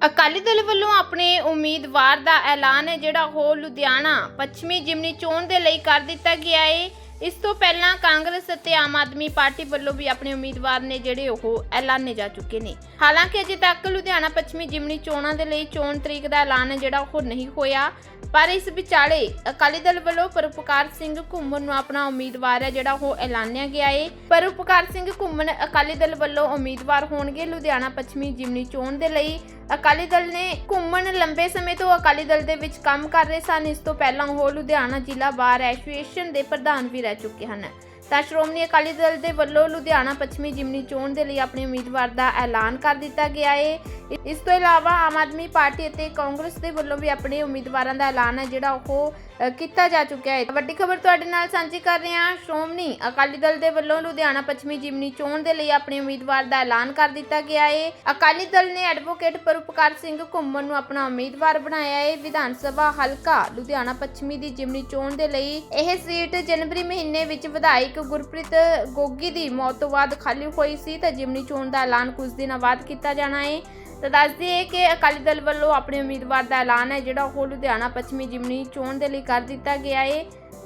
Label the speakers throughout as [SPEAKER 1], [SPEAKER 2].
[SPEAKER 1] ਅਕਾਲੀ ਦਲ ਵੱਲੋਂ ਆਪਣੇ ਉਮੀਦਵਾਰ ਦਾ ਐਲਾਨ ਹੈ, ਜਿਹੜਾ ਉਹ ਲੁਧਿਆਣਾ ਪੱਛਮੀ ਜਿਮਨੀ ਚੋਣ ਦੇ ਲਈ ਕਰ ਦਿੱਤਾ ਗਿਆ ਹੈ ਇਸ ਤੋਂ ਪਹਿਲਾਂ ਕਾਂਗਰਸ ਅਤੇ ਆਮ ਆਦਮੀ ਪਾਰਟੀ ਵੱਲੋਂ ਵੀ ਆਪਣੇ ਉਮੀਦਵਾਰ ਨੇ ਜਿਹੜੇ ਉਹ ਐਲਾਨੇ ਜਾ ਚੁੱਕੇ ਨੇ। ਹਾਲਾਂਕਿ ਅਜੇ ਤੱਕ ਲੁਧਿਆਣਾ ਪੱਛਮੀ ਜਿਮਨੀ ਚੋਣਾਂ ਦੇ ਲਈ ਚੋਣ ਤਰੀਕ ਦਾ ਐਲਾਨ ਹੈ ਜਿਹੜਾ ਉਹ ਨਹੀਂ ਹੋਇਆ, ਪਰ ਇਸ ਵਿਚਾਲੇ ਅਕਾਲੀ ਦਲ ਵੱਲੋਂ ਪਰਉਪਕਾਰ ਸਿੰਘ ਘੁੰਮਣ ਨੂੰ ਆਪਣਾ ਉਮੀਦਵਾਰ ਹੈ, ਜਿਹੜਾ ਉਹ ਐਲਾਨਿਆ ਗਿਆ ਹੈ ਪਰਉਪਕਾਰ ਸਿੰਘ ਘੁੰਮਣ ਅਕਾਲੀ ਦਲ ਵੱਲੋਂ ਉਮੀਦਵਾਰ ਹੋਣਗੇ ਲੁਧਿਆਣਾ ਪੱਛਮੀ ਜਿਮਨੀ ਚੋਣ ਦੇ ਲਈ। ਅਕਾਲੀ ਦਲ ਨੇ ਘੁੰਮਣ ਲੰਬੇ ਸਮੇਂ ਤੋਂ ਅਕਾਲੀ ਦਲ ਦੇ ਵਿੱਚ ਕੰਮ ਕਰ ਰਹੇ ਸਨ। ਇਸ ਤੋਂ ਪਹਿਲਾਂ ਉਹ ਲੁਧਿਆਣਾ ਜ਼ਿਲ੍ਹਾ ਬਾਰ ਐਸੋਸੀਏਸ਼ਨ ਦੇ ਪ੍ਰਧਾਨ ਵੀ ਰਹਿ ਚੁੱਕੇ ਹਨ। ਤਾਂ ਸ਼੍ਰੋਮਣੀ ਅਕਾਲੀ ਦਲ ਦੇ ਵੱਲੋਂ ਲੁਧਿਆਣਾ ਪੱਛਮੀ ਜਿਮਨੀ ਚੋਣ ਦੇ ਲਈ ਆਪਣੇ ਉਮੀਦਵਾਰ ਦਾ ਐਲਾਨ ਕਰ ਦਿੱਤਾ ਗਿਆ ਹੈ ਇਸ ਤੋਂ ਇਲਾਵਾ ਆਮ ਆਦਮੀ ਪਾਰਟੀ ਅਤੇ ਕਾਂਗਰਸ ਦੇ ਵੱਲੋਂ ਵੀ ਆਪਣੇ ਉਮੀਦਵਾਰਾਂ ਦਾ ਐਲਾਨ ਹੈ। ਜਿਹੜਾ ਉਹ ਕੀਤਾ ਜਾ ਚੁੱਕਿਆ ਹੈ। ਵੱਡੀ ਖਬਰ ਤੁਹਾਡੇ ਨਾਲ ਸਾਂਝੀ ਕਰ ਰਹੇ ਹਾਂ। ਸ਼੍ਰੋਮਣੀ ਅਕਾਲੀ ਦਲ ਦੇ ਵੱਲੋਂ ਲੁਧਿਆਣਾ ਪੱਛਮੀ ਜਿਮਨੀ ਚੋਣ ਦੇ ਲਈ ਆਪਣੇ ਉਮੀਦਵਾਰ ਦਾ ਐਲਾਨ ਕਰ ਦਿੱਤਾ ਗਿਆ ਹੈ। ਅਕਾਲੀ ਦਲ ਨੇ ਐਡਵੋਕੇਟ ਪਰਉਪਕਾਰ ਸਿੰਘ ਘੁੰਮਣ ਨੂੰ ਆਪਣਾ ਉਮੀਦਵਾਰ ਬਣਾਇਆ ਹੈ। ਵਿਧਾਨ ਸਭਾ ਹਲਕਾ ਲੁਧਿਆਣਾ ਪੱਛਮੀ ਦੀ ਜਿਮਨੀ ਚੋਣ ਦੇ ਲਈ ਇਹ ਸੀਟ ਜਨਵਰੀ ਮਹੀਨੇ ਵਿੱਚ ਵਿਧਾਇਕ ਗੁਰਪ੍ਰੀਤ ਗੋਗੀ ਦੀ ਮੌਤ ਤੋਂ ਬਾਅਦ ਖਾਲੀ ਹੋਈ ਸੀ। ਤਾਂ ਜਿਮਨੀ ਚੋਣ ਦਾ ਐਲਾਨ ਕੁਝ ਦਿਨਾਂ ਬਾਅਦ ਕੀਤਾ ਜਾਣਾ ਹੈ। ਤਾਂ ਦੱਸ ਦਈਏ ਕਿ ਅਕਾਲੀ ਦਲ ਵੱਲੋਂ ਆਪਣੇ ਉਮੀਦਵਾਰ ਦਾ ਐਲਾਨ ਹੈ, ਜਿਹੜਾ ਉਹ ਲੁਧਿਆਣਾ ਪੱਛਮੀ ਜਿਮਨੀ ਚੋਣ ਦੇ ਲਈ ਕਰ ਦਿੱਤਾ ਗਿਆ ਹੈ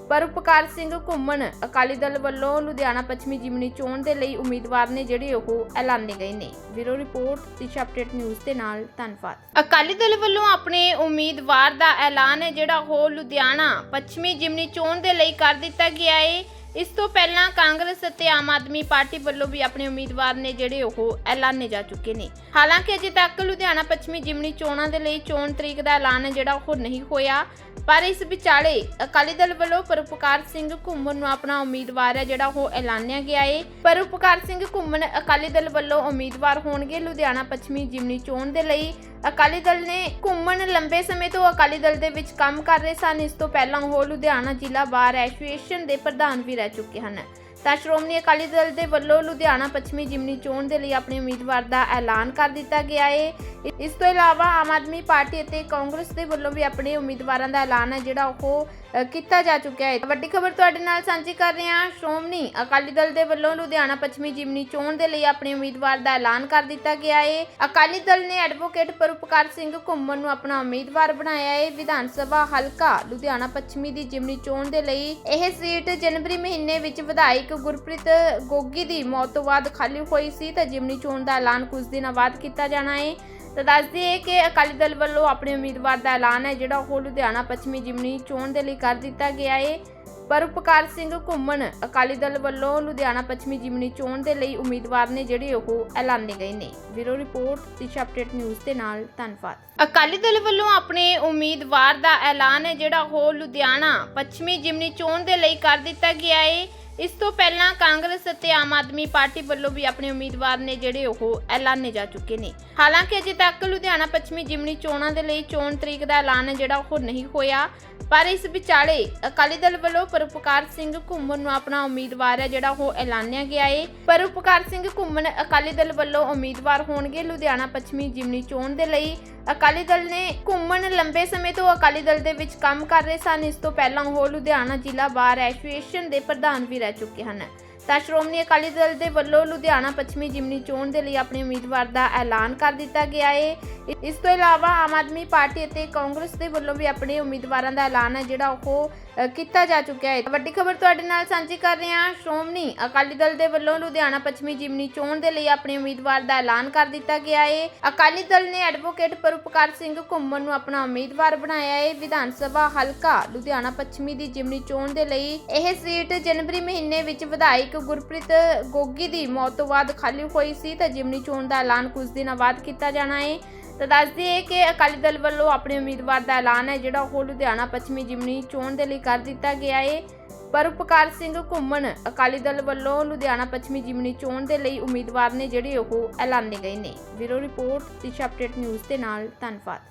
[SPEAKER 1] ਪਰਉਪਕਾਰ ਸਿੰਘ ਘੁੰਮਣ ਅਕਾਲੀ ਦਲ ਵੱਲੋਂ ਲੁਧਿਆਣਾ ਪੱਛਮੀ ਜਿਮਨੀ ਚੋਣ ਦੇ ਲਈ ਉਮੀਦਵਾਰ ਨੇ ਜਿਹੜੇ ਉਹ ਐਲਾਨੇ ਗਏ ਨੇ। Bureau report, Disha update news ਦੇ ਨਾਲ ਧੰਨਵਾਦ। ਅਕਾਲੀ ਦਲ ਵੱਲੋਂ ਆਪਣੇ ਉਮੀਦਵਾਰ ਦਾ ਐਲਾਨ ਹੈ, ਜਿਹੜਾ ਉਹ ਲੁਧਿਆਣਾ ਪੱਛਮੀ ਜਿਮਨੀ ਚੋਣ ਦੇ ਲਈ ਕਰ ਦਿੱਤਾ ਗਿਆ ਹੈ ਇਸ ਤੋਂ ਪਹਿਲਾਂ ਕਾਂਗਰਸ ਅਤੇ ਆਮ ਆਦਮੀ ਪਾਰਟੀ ਵੱਲੋਂ ਵੀ ਆਪਣੇ ਉਮੀਦਵਾਰ ਨੇ ਜਿਹੜੇ ਉਹ ਐਲਾਨੇ ਜਾ ਚੁੱਕੇ ਨੇ। ਹਾਲਾਂਕਿ ਅਜੇ ਤੱਕ ਲੁਧਿਆਣਾ ਪੱਛਮੀ ਜਿਮਨੀ ਚੋਣਾਂ ਦੇ ਲਈ ਚੋਣ ਤਰੀਕ ਦਾ ਐਲਾਨ ਜਿਹੜਾ ਉਹ ਨਹੀਂ ਹੋਇਆ, ਪਰ ਇਸ ਵਿਚਾਲੇ ਅਕਾਲੀ ਦਲ ਵੱਲੋਂ ਪਰਉਪਕਾਰ ਸਿੰਘ ਘੁੰਮਣ ਨੂੰ ਆਪਣਾ ਉਮੀਦਵਾਰ ਹੈ ਜਿਹੜਾ ਉਹ ਐਲਾਨਿਆ ਗਿਆ ਹੈ ਪਰਉਪਕਾਰ ਸਿੰਘ ਘੁੰਮਣ ਅਕਾਲੀ ਦਲ ਵੱਲੋਂ ਉਮੀਦਵਾਰ ਹੋਣਗੇ ਲੁਧਿਆਣਾ ਪੱਛਮੀ ਜਿਮਨੀ ਚੋਣ ਦੇ ਲਈ। ਅਕਾਲੀ ਦਲ ਨੇ ਘੁੰਮਣ ਲੰਬੇ ਸਮੇਂ ਤੋਂ ਅਕਾਲੀ ਦਲ ਦੇ ਵਿੱਚ ਕੰਮ ਕਰ ਰਹੇ ਸਨ। ਇਸ ਤੋਂ ਪਹਿਲਾਂ ਉਹ ਲੁਧਿਆਣਾ ਜ਼ਿਲ੍ਹਾ ਬਾਰ ਐਸੋਸੀਏਸ਼ਨ ਦੇ ਪ੍ਰਧਾਨ ਵੀ ਰਹਿ ਚੁੱਕੇ ਹਨ। ਤਾਂ ਸ਼੍ਰੋਮਣੀ ਅਕਾਲੀ ਦਲ ਦੇ ਵੱਲੋਂ ਲੁਧਿਆਣਾ ਪੱਛਮੀ ਜਿਮਨੀ ਚੋਣ ਦੇ ਲਈ ਆਪਣੇ ਉਮੀਦਵਾਰ ਦਾ ਐਲਾਨ ਕਰ ਦਿੱਤਾ ਗਿਆ ਹੈ ਇਸ ਤੋਂ ਇਲਾਵਾ ਆਮ ਆਦਮੀ ਪਾਰਟੀ ਅਤੇ ਕਾਂਗਰਸ ਦੇ ਵੱਲੋਂ ਵੀ ਆਪਣੇ ਉਮੀਦਵਾਰਾਂ ਦਾ ਐਲਾਨ ਹੈ, ਜਿਹੜਾ ਉਹ ਕੀਤਾ ਜਾ ਚੁੱਕਿਆ ਹੈ ਵੱਡੀ ਖਬਰ ਤੁਹਾਡੇ ਨਾਲ ਸਾਂਝੀ ਕਰ ਰਹੇ ਹਾਂ। ਸ਼੍ਰੋਮਣੀ ਅਕਾਲੀ ਦਲ ਦੇ ਵੱਲੋਂ ਲੁਧਿਆਣਾ ਪੱਛਮੀ ਜਿਮਨੀ ਚੋਣ ਦੇ ਲਈ ਆਪਣੇ ਉਮੀਦਵਾਰ ਦਾ ਐਲਾਨ ਕਰ ਦਿੱਤਾ ਗਿਆ ਹੈ ਅਕਾਲੀ ਦਲ ਨੇ ਐਡਵੋਕੇਟ ਪਰਉਪਕਾਰ ਸਿੰਘ ਘੁੰਮਣ ਨੂੰ ਆਪਣਾ ਉਮੀਦਵਾਰ ਬਣਾਇਆ ਹੈ ਵਿਧਾਨ ਸਭਾ ਹਲਕਾ ਲੁਧਿਆਣਾ ਪੱਛਮੀ ਦੀ ਜਿਮਨੀ ਚੋਣ ਦੇ ਲਈ ਇਹ ਸੀਟ ਜਨਵਰੀ ਮਹੀਨੇ ਵਿੱਚ ਵਿਧਾਇਕ ਗੁਰਪ੍ਰੀਤ ਗੋਗੀ ਦੀ ਮੌਤ ਤੋਂ ਬਾਅਦ ਖਾਲੀ ਹੋਈ ਸੀ ਤਾਂ ਜਿਮਨੀ ਚੋਣ ਦਾ ਐਲਾਨ ਕੁਝ ਦਿਨਾਂ ਬਾਅਦ ਕੀਤਾ ਜਾਣਾ ਹੈ ਤਾਂ ਦੱਸ ਦਈਏ ਕਿ ਅਕਾਲੀ ਦਲ ਵੱਲੋਂ ਆਪਣੇ ਉਮੀਦਵਾਰ ਦਾ ਐਲਾਨ ਹੈ, ਜਿਹੜਾ ਉਹ ਲੁਧਿਆਣਾ ਪੱਛਮੀ ਜਿਮਨੀ ਚੋਣ ਦੇ ਲਈ ਕਰ ਦਿੱਤਾ ਗਿਆ ਹੈ ਪਰਉਪਕਾਰ ਸਿੰਘ ਘੁੰਮਣ ਅਕਾਲੀ ਦਲ ਵੱਲੋਂ ਲੁਧਿਆਣਾ ਪੱਛਮੀ ਜਿਮਨੀ ਚੋਣ ਦੇ ਲਈ ਉਮੀਦਵਾਰ ਨੇ ਜਿਹੜੇ ਉਹ ਐਲਾਨੇ ਗਏ ਨੇ। Bureau report, Disha update news ਦੇ ਨਾਲ ਧੰਨਵਾਦ। ਅਕਾਲੀ ਦਲ ਵੱਲੋਂ ਆਪਣੇ ਉਮੀਦਵਾਰ ਦਾ ਐਲਾਨ ਹੈ, ਜਿਹੜਾ ਉਹ ਲੁਧਿਆਣਾ ਪੱਛਮੀ ਜਿਮਨੀ ਚੋਣ ਦੇ ਲਈ ਕਰ ਦਿੱਤਾ ਗਿਆ ਹੈ ਇਸ ਤੋਂ ਪਹਿਲਾਂ ਕਾਂਗਰਸ ਅਤੇ ਆਮ ਆਦਮੀ ਪਾਰਟੀ ਵੱਲੋਂ ਵੀ ਆਪਣੇ ਉਮੀਦਵਾਰ ਨੇ ਜਿਹੜੇ ਉਹ ਐਲਾਨੇ ਜਾ ਚੁੱਕੇ ਨੇ। ਹਾਲਾਂਕਿ ਅਜੇ ਤੱਕ ਲੁਧਿਆਣਾ ਪੱਛਮੀ ਜਿਮਨੀ ਚੋਣਾਂ ਦੇ ਲਈ ਚੋਣ ਤਰੀਕ ਦਾ ਐਲਾਨ ਜਿਹੜਾ ਉਹ ਨਹੀਂ ਹੋਇਆ। ਪਰ ਇਸ ਵਿਚਾਲੇ ਅਕਾਲੀ ਦਲ ਵੱਲੋਂ ਪਰਉਪਕਾਰ ਸਿੰਘ ਘੁੰਮਣ ਨੂੰ ਆਪਣਾ ਉਮੀਦਵਾਰ ਹੈ, ਜਿਹੜਾ ਉਹ ਐਲਾਨਿਆ ਗਿਆ ਹੈ ਪਰਉਪਕਾਰ ਸਿੰਘ ਘੁੰਮਣ ਅਕਾਲੀ ਦਲ ਵੱਲੋਂ ਉਮੀਦਵਾਰ ਹੋਣਗੇ ਲੁਧਿਆਣਾ ਪੱਛਮੀ ਜਿਮਨੀ ਚੋਣ ਦੇ ਲਈ। ਅਕਾਲੀ ਦਲ ਨੇ ਘੁੰਮਣ ਲੰਬੇ ਸਮੇਂ ਤੋਂ ਅਕਾਲੀ ਦਲ ਦੇ ਵਿੱਚ ਕੰਮ ਕਰ ਰਹੇ ਸਨ। ਇਸ ਤੋਂ ਪਹਿਲਾਂ ਉਹ ਲੁਧਿਆਣਾ ਜ਼ਿਲ੍ਹਾ ਬਾਰ ਐਸੋਸੀਏਸ਼ਨ ਦੇ ਪ੍ਰਧਾਨ ਵੀ ਰਹਿ ਚੁੱਕੇ ਹਨ। ਤਾਂ ਸ਼੍ਰੋਮਣੀ ਅਕਾਲੀ ਦਲ ਦੇ ਵੱਲੋਂ ਲੁਧਿਆਣਾ ਪੱਛਮੀ ਜਿਮਨੀ ਚੋਣ ਦੇ ਲਈ ਆਪਣੇ ਉਮੀਦਵਾਰ ਦਾ ਐਲਾਨ ਕਰ ਦਿੱਤਾ ਗਿਆ ਹੈ ਇਸ ਤੋਂ ਇਲਾਵਾ ਆਮ ਆਦਮੀ ਪਾਰਟੀ ਅਤੇ ਕਾਂਗਰਸ ਦੇ ਵੱਲੋਂ ਵੀ ਆਪਣੇ ਉਮੀਦਵਾਰਾਂ ਦਾ ਐਲਾਨ ਹੈ, ਜਿਹੜਾ ਉਹ ਕੀਤਾ ਜਾ ਚੁੱਕਿਆ ਹੈ। ਵੱਡੀ ਖਬਰ ਤੁਹਾਡੇ ਨਾਲ ਸਾਂਝੀ ਕਰ ਰਹੇ ਹਾਂ। ਸ਼੍ਰੋਮਣੀ ਅਕਾਲੀ ਦਲ ਦੇ ਵੱਲੋਂ ਲੁਧਿਆਣਾ ਪੱਛਮੀ ਜਿਮਨੀ ਚੋਣ ਦੇ ਲਈ ਆਪਣੇ ਉਮੀਦਵਾਰ ਦਾ ਐਲਾਨ ਕਰ ਦਿੱਤਾ ਗਿਆ ਹੈ ਅਕਾਲੀ ਦਲ ਨੇ ਐਡਵੋਕੇਟ ਪਰਉਪਕਾਰ ਸਿੰਘ ਘੁੰਮਣ ਨੂੰ ਆਪਣਾ ਉਮੀਦਵਾਰ ਬਣਾਇਆ ਹੈ ਵਿਧਾਨ ਸਭਾ ਹਲਕਾ ਲੁਧਿਆਣਾ ਪੱਛਮੀ ਦੀ ਜਿਮਨੀ ਚੋਣ ਦੇ ਲਈ ਇਹ ਸੀਟ ਜਨਵਰੀ ਮਹੀਨੇ ਵਿੱਚ ਵਿਧਾਇਕ ਵਿਧਾਇਕ ਗੁਰਪ੍ਰੀਤ ਗੋਗੀ ਦੀ ਮੌਤ ਤੋਂ ਬਾਅਦ ਖਾਲੀ ਹੋਈ ਸੀ ਤਾਂ ਜਿਮਨੀ ਚੋਣ ਦਾ ਐਲਾਨ ਕੁਝ ਦਿਨਾਂ ਬਾਅਦ ਕੀਤਾ ਜਾਣਾ ਹੈ ਤਾਂ ਦੱਸ ਦਈਏ ਕਿ ਅਕਾਲੀ ਦਲ ਵੱਲੋਂ ਆਪਣੇ ਉਮੀਦਵਾਰ ਦਾ ਐਲਾਨ ਹੈ, ਜਿਹੜਾ ਉਹ ਲੁਧਿਆਣਾ ਪੱਛਮੀ ਜਿਮਨੀ ਚੋਣ ਦੇ ਲਈ ਕਰ ਦਿੱਤਾ ਗਿਆ ਹੈ ਪਰਉਪਕਾਰ ਸਿੰਘ ਘੁੰਮਣ ਅਕਾਲੀ ਦਲ ਵੱਲੋਂ ਲੁਧਿਆਣਾ ਪੱਛਮੀ ਜਿਮਨੀ ਚੋਣ ਦੇ ਲਈ ਉਮੀਦਵਾਰ ਨੇ ਜਿਹੜੇ ਉਹ ਐਲਾਨੇ ਗਏ ਨੇ। Bureau report, Disha update news ਦੇ ਨਾਲ, ਧੰਨਵਾਦ।